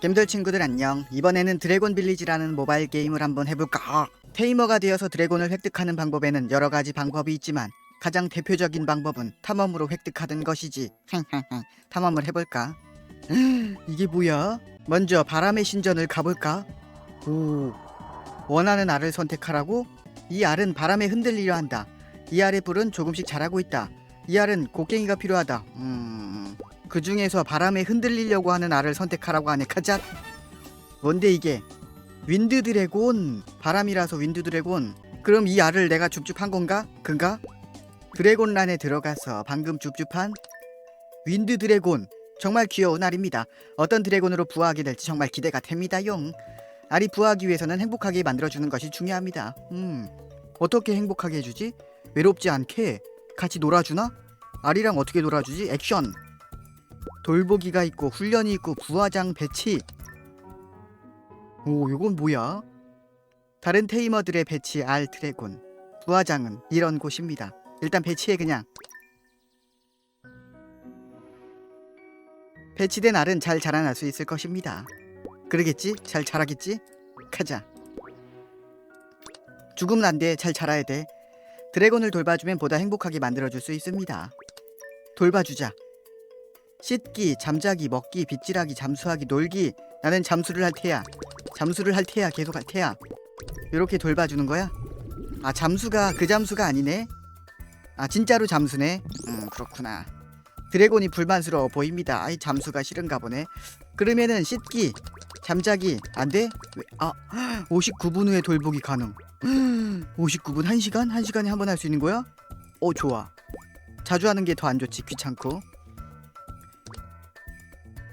gem들 친구들 안녕. 이번에는 드래곤 빌리지라는 모바일 게임을 한번 해볼까? 테이머가 되어서 드래곤을 획득하는 방법에는 여러 가지 방법이 있지만 가장 대표적인 방법은 탐험으로 획득하는 것이지. 탐험을 해볼까? 이게 뭐야? 먼저 바람의 신전을 가볼까? 오, 원하는 알을 선택하라고? 이 알은 바람에 흔들리려 한다. 이 알의 불은 조금씩 자라고 있다. 이 알은 곡괭이가 필요하다. 음, 그 중에서 바람에 흔들리려고 하는 알을 선택하라고 하네. 가자. 뭔데 이게? 윈드 드래곤. 바람이라서 윈드 드래곤. 그럼 이 알을 내가 줍줍한 건가? 그가? 드래곤란에 들어가서 방금 줍줍한 윈드 드래곤. 정말 귀여운 알입니다. 어떤 드래곤으로 부화하게 될지 정말 기대가 됩니다 용. 알이 부화하기 위해서는 행복하게 만들어주는 것이 중요합니다. 음, 어떻게 행복하게 해주지? 외롭지 않게 같이 놀아주나? 알이랑 어떻게 놀아주지? 액션. 돌보기가 있고 훈련이 있고 부화장 배치. 오, 이건 뭐야? 다른 테이머들의 배치 알 드래곤. 부화장은 이런 곳입니다. 일단 배치해 그냥. 배치된 알은 잘 자라날 수 있을 것입니다. 그러겠지? 잘 자라겠지? 가자. 죽으면 안 돼. 잘 자라야 돼. 드래곤을 돌봐주면 보다 행복하게 만들어줄 수 있습니다. 돌봐주자. 씻기, 잠자기, 먹기, 빗질하기, 잠수하기, 놀기. 나는 잠수를 할 테야. 잠수를 할 테야. 계속 할 테야. 이렇게 돌봐주는 거야? 아 잠수가 그 잠수가 아니네. 아 진짜로 잠수네. 음 그렇구나. 드래곤이 불만스러워 보입니다. 아이 잠수가 싫은가 보네. 그러면은 씻기, 잠자기 안 돼? 왜? 아 59분 후에 돌보기 가능. 59분 1시간? 1시간에 한 번 할 수 있는 거야? 어 좋아. 자주 하는 게 더 안 좋지 귀찮고.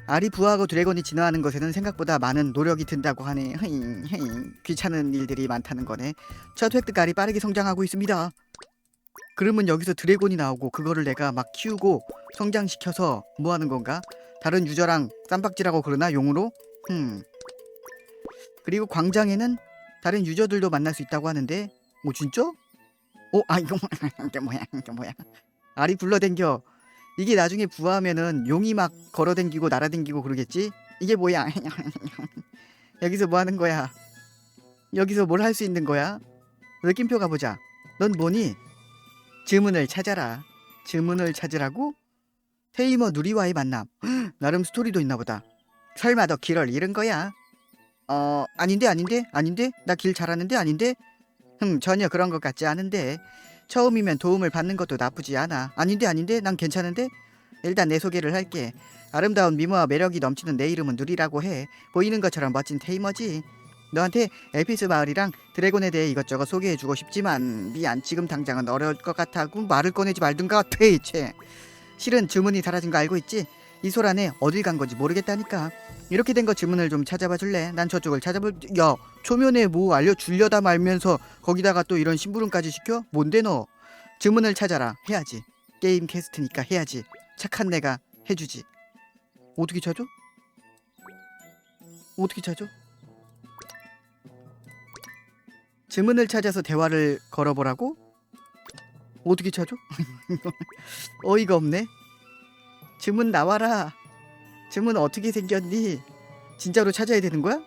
알이 부화하고 드래곤이 진화하는 것에는 생각보다 많은 노력이 든다고 하네. 헤잉, 헤잉. 귀찮은 일들이 많다는 거네. 첫 획득 알이 빠르게 성장하고 있습니다. 그러면 여기서 드래곤이 나오고 그거를 내가 막 키우고 성장시켜서 뭐 하는 건가? 다른 유저랑 쌈박질하고 그러나 용으로? 음. 그리고 광장에는 다른 유저들도 만날 수 있다고 하는데 뭐 진짜? 어? 아 이거 이게 뭐야 이게 뭐야 알이 굴러댕겨 이게 나중에 부화하면은 용이 막 걸어댕기고 날아댕기고 그러겠지? 이게 뭐야 여기서 뭐 하는 거야 여기서 뭘 할 수 있는 거야? 느낌표 가보자 넌 뭐니? 질문을 찾아라 질문을 찾으라고? 테이머 누리와의 만남 나름 스토리도 있나 보다 설마 너 길을 잃은 거야? 어 아닌데 아닌데 아닌데 나 길 잘하는데 아닌데 흠 전혀 그런 것 같지 않은데 처음이면 도움을 받는 것도 나쁘지 않아. 아닌데 아닌데? 난 괜찮은데? 일단 내 소개를 할게. 아름다운 미모와 매력이 넘치는 내 이름은 누리라고 해. 보이는 것처럼 멋진 테이머지. 너한테 엘피스 마을이랑 드래곤에 대해 이것저것 소개해주고 싶지만 미안. 지금 당장은 어려울 것 같아고 말을 꺼내지 말든가 퇴체. 실은 주문이 사라진 거 알고 있지 이소란에 어딜 간 건지 모르겠다니까 이렇게 된거 주문을 좀 찾아봐 줄래? 난 저쪽을 찾아볼 야 초면에 뭐 알려주려다 말면서 거기다가 또 이런 심부름까지 시켜? 뭔데 너 주문을 찾아라 해야지 게임 캐스트니까 해야지 착한 내가 해주지 어떻게 찾아? 어떻게 찾아? 주문을 찾아서 대화를 걸어보라고? 어떻게 찾아? 어이가 없네 주문 나와라 주문 어떻게 생겼니? 진짜로 찾아야 되는 거야?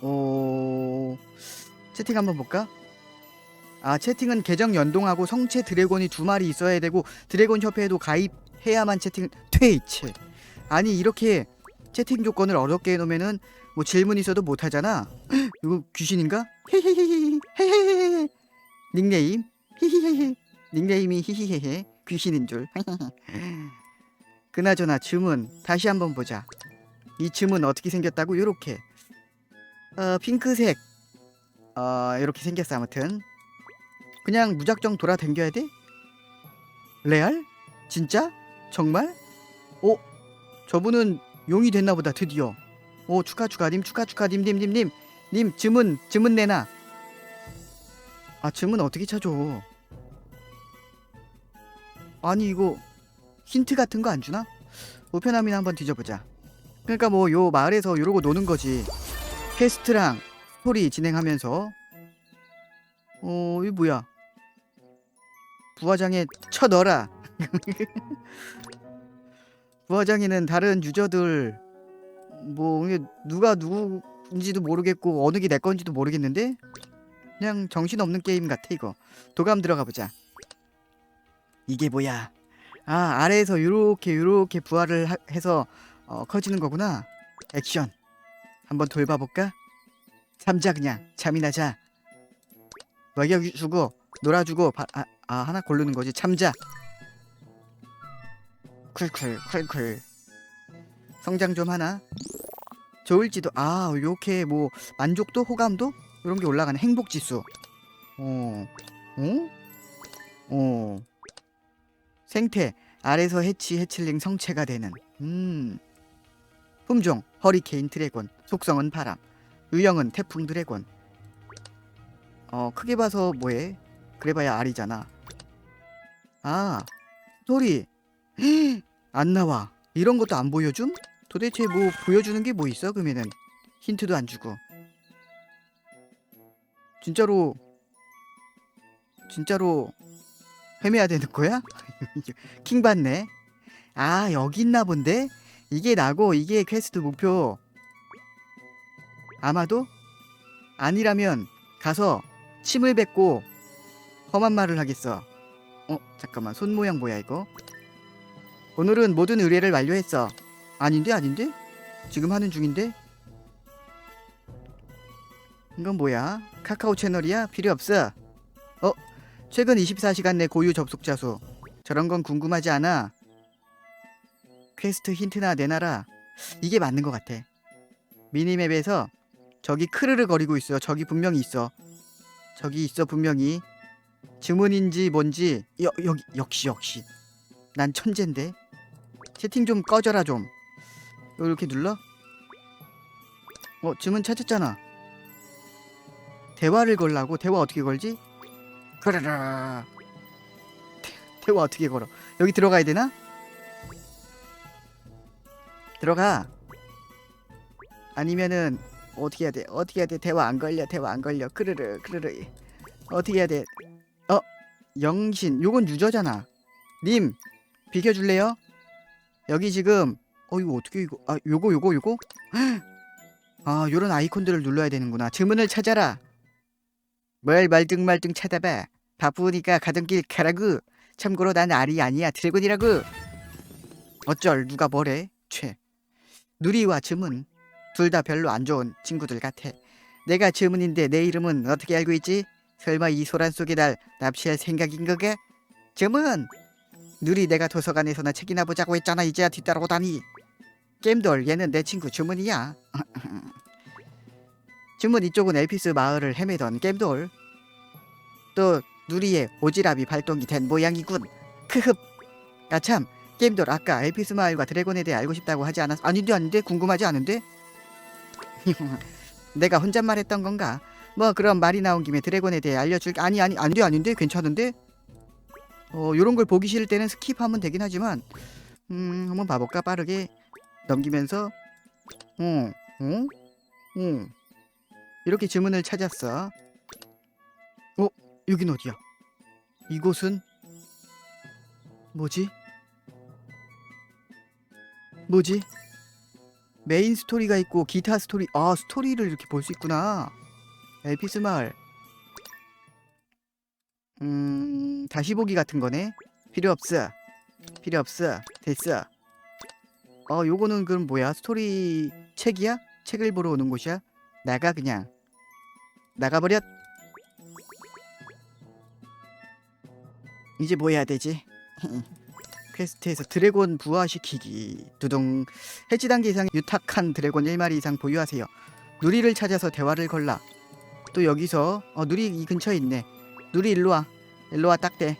어... 채팅 한번 볼까? 아 채팅은 계정 연동하고 성체 드래곤이 두 마리 있어야 되고 드래곤 협회에도 가입해야만 채팅 퇴이체 아니 이렇게 채팅 조건을 어렵게 해놓으면은 뭐 질문 있어도 못하잖아 이거 귀신인가? 닉네임 닉네임이 히히헤헤 귀신인 줄 그나저나 주문 다시 한번 보자. 이 주문 어떻게 생겼다고? 요렇게 어 핑크색 어 이렇게 생겼어 아무튼 그냥 무작정 돌아댕겨야 돼? 레알? 진짜? 정말? 어? 저분은 용이 됐나 보다 드디어 오 축하 축하 님 축하 축하 님 님 님 님님 주문 주문 내놔 아 주문 어떻게 찾아 아니 이거 힌트 같은 거 안 주나? 우편함이나 한번 뒤져보자. 그러니까 뭐 요 마을에서 이러고 노는 거지. 퀘스트랑 스토리 진행하면서 어, 이 뭐야? 부화장에 쳐 넣어라. 부화장에는 다른 유저들 뭐 누가 누구인지도 모르겠고 어느 게 내 건지도 모르겠는데 그냥 정신 없는 게임 같아 이거. 도감 들어가 보자. 이게 뭐야? 아 아래에서 요렇게 요렇게 부활을 하- 해서 어, 커지는 거구나. 액션. 한번 돌봐볼까? 잠자 그냥 잠이나 자. 먹여주고 놀아주고 바, 아, 아 하나 고르는 거지 잠자. 쿨쿨 쿨쿨. 성장 좀 하나. 좋을지도 아 요렇게 뭐 만족도 호감도 이런 게 올라가는 행복 지수. 어, 어, 어. 생태 아래서 해치 해칠링 성체가 되는. 음. 품종 허리케인 드래곤 속성은 바람 유형은 태풍 드래곤. 어 크게 봐서 뭐해? 그래봐야 알이잖아. 아 소리. 안 나와. 이런 것도 안 보여줌? 도대체 뭐 보여주는 게 뭐 있어? 그러면은 힌트도 안 주고. 진짜로 진짜로 헤매야 되는 거야? 킹 받네. 아 여기 있나 본데? 이게 나고 이게 퀘스트 목표. 아마도 아니라면 가서 침을 뱉고 험한 말을 하겠어. 어 잠깐만. 손 모양 뭐야 이거? 오늘은 모든 의뢰를 완료했어. 아닌데 아닌데? 지금 하는 중인데? 이건 뭐야? 카카오 채널이야? 필요 없어. 어 최근 24시간 내 고유 접속자 수 저런 건 궁금하지 않아 퀘스트 힌트나 내놔라. 이게 맞는 것 같아. 미니맵에서 저기 크르르 거리고 있어. 저기 분명히 있어. 저기 있어 분명히. 주문인지 뭔지 여, 여기 역시 역시. 난 천재인데. 채팅 좀 꺼져라 좀. 이렇게 눌러? 어 주문 찾았잖아. 대화를 걸라고? 대화 어떻게 걸지? 대- 대화 어떻게 걸어? 여기 들어가야 되나? 들어가. 아니면은 어떻게 해야 돼? 어떻게 해야 돼? 대화 안 걸려. 대화 안 걸려. 크르르 크르르. 어떻게 해야 돼? 어? 영신. 요건 유저잖아. 님 비켜 줄래요? 여기 지금 어 이거 어떻게 이거 아 요거 요거 요거 아 요런 아이콘들을 눌러야 되는구나 주문을 찾아라 뭘 말등말등 찾아봐 바쁘니까 가던 길 가라구 참고로 난 알이 아니야 드래곤이라고 어쩔 누가 뭐래 최 누리와 주문 둘 다 별로 안 좋은 친구들 같아. 내가 주문인데 내 이름은 어떻게 알고 있지? 설마 이 소란 속에 날 납치할 생각인 거게? 주문! 누리 내가 도서관에서나 책이나 보자고 했잖아 이제야 뒤따라오다니. 겜돌 얘는 내 친구 주문이야. 주문 이쪽은 엘피스 마을을 헤매던 겜돌. 또 누리의 오지랖이 발동이 된 모양이군. 크흡. 아참 게임돌 아까 엘피스 마을과 드래곤에 대해 알고 싶다고 하지 않았? 아닌데 아닌데 궁금하지 않은데? 내가 혼잣말했던 건가? 뭐 그럼 말이 나온 김에 드래곤에 대해 알려줄 아니 아니 아닌데 아닌데 괜찮은데? 어 요런 걸 보기 싫을 때는 스킵하면 되긴 하지만 음 한번 봐볼까 빠르게 넘기면서 어, 어, 어 이렇게 주문을 찾았어. 어 여긴 어디야? 이곳은 뭐지? 뭐지? 메인 스토리가 있고 기타 스토리 아 스토리를 이렇게 볼 수 있구나 엘피스 마을 음 다시 보기 같은 거네 필요 없어 필요 없어 됐어 어 요거는 그럼 뭐야 스토리 책이야? 책을 보러 오는 곳이야? 나가 그냥 나가버렸 이제 뭐 해야 되지? 퀘스트에서 드래곤 부화시키기. 두둥. 해지 단계 이상 유탁한 드래곤 1마리 이상 보유하세요. 누리를 찾아서 대화를 걸라. 또 여기서 어 누리 이 근처에 있네. 누리 일로와. 일로와 딱대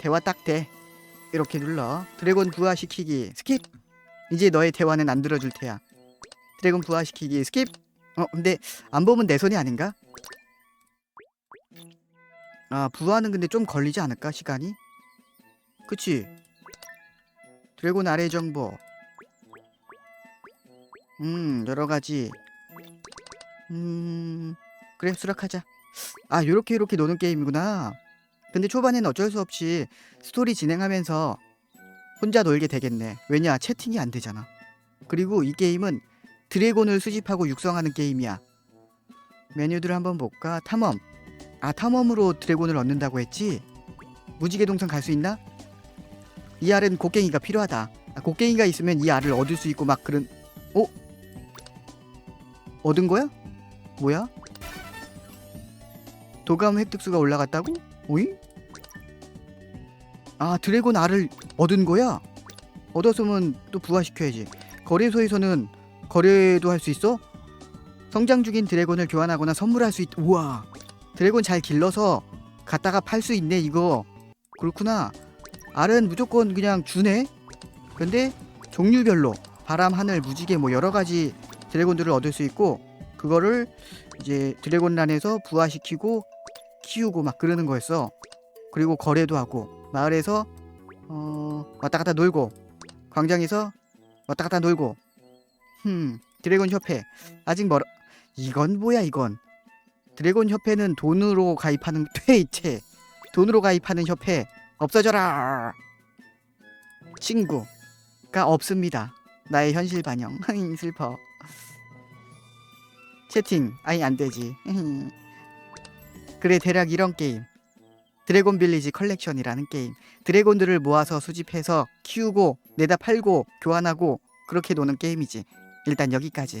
대화 딱대 이렇게 눌러. 드래곤 부화시키기. 스킵. 이제 너의 대화는 안 들어줄 테야. 드래곤 부화시키기. 스킵. 어 근데 안 보면 내 손이 아닌가? 아 부화는 근데 좀 걸리지 않을까 시간이? 그치 드래곤 아래 정보. 음, 여러 가지. 음, 그래 수락하자. 아, 요렇게 요렇게 노는 게임이구나. 근데 초반에는 어쩔 수 없이 스토리 진행하면서 혼자 놀게 되겠네. 왜냐, 채팅이 안 되잖아. 그리고 이 게임은 드래곤을 수집하고 육성하는 게임이야. 메뉴들을 한번 볼까? 탐험. 아 탐험으로 드래곤을 얻는다고 했지? 무지개 동산 갈 수 있나? 이 알은 곡괭이가 필요하다. 아, 곡괭이가 있으면 이 알을 얻을 수 있고 막 그런. 어? 얻은 거야? 뭐야? 도감 획득수가 올라갔다고? 오잉? 아 드래곤 알을 얻은 거야? 얻었으면 또 부화시켜야지. 거래소에서는 거래도 할 수 있어? 성장 중인 드래곤을 교환하거나 선물할 수 있. 우와. 드래곤 잘 길러서 갖다가 팔 수 있네 이거. 그렇구나. 알은 무조건 그냥 주네. 근데 종류별로 바람, 하늘, 무지개 뭐 여러 가지 드래곤들을 얻을 수 있고 그거를 이제 드래곤란에서 부화시키고 키우고 막 그러는 거였어. 그리고 거래도 하고 마을에서 어 왔다 갔다 놀고 광장에서 왔다 갔다 놀고 흠 드래곤 협회 아직 멀어 이건 뭐야 이건 드래곤 협회는 돈으로 가입하는 퇴이체. 돈으로 가입하는 협회. 없어져라. 친구가 없습니다. 나의 현실 반영. 슬퍼. 채팅. 아니 안 되지. 그래 대략 이런 게임. 드래곤 빌리지 컬렉션이라는 게임. 드래곤들을 모아서 수집해서 키우고 내다 팔고 교환하고 그렇게 노는 게임이지. 일단 여기까지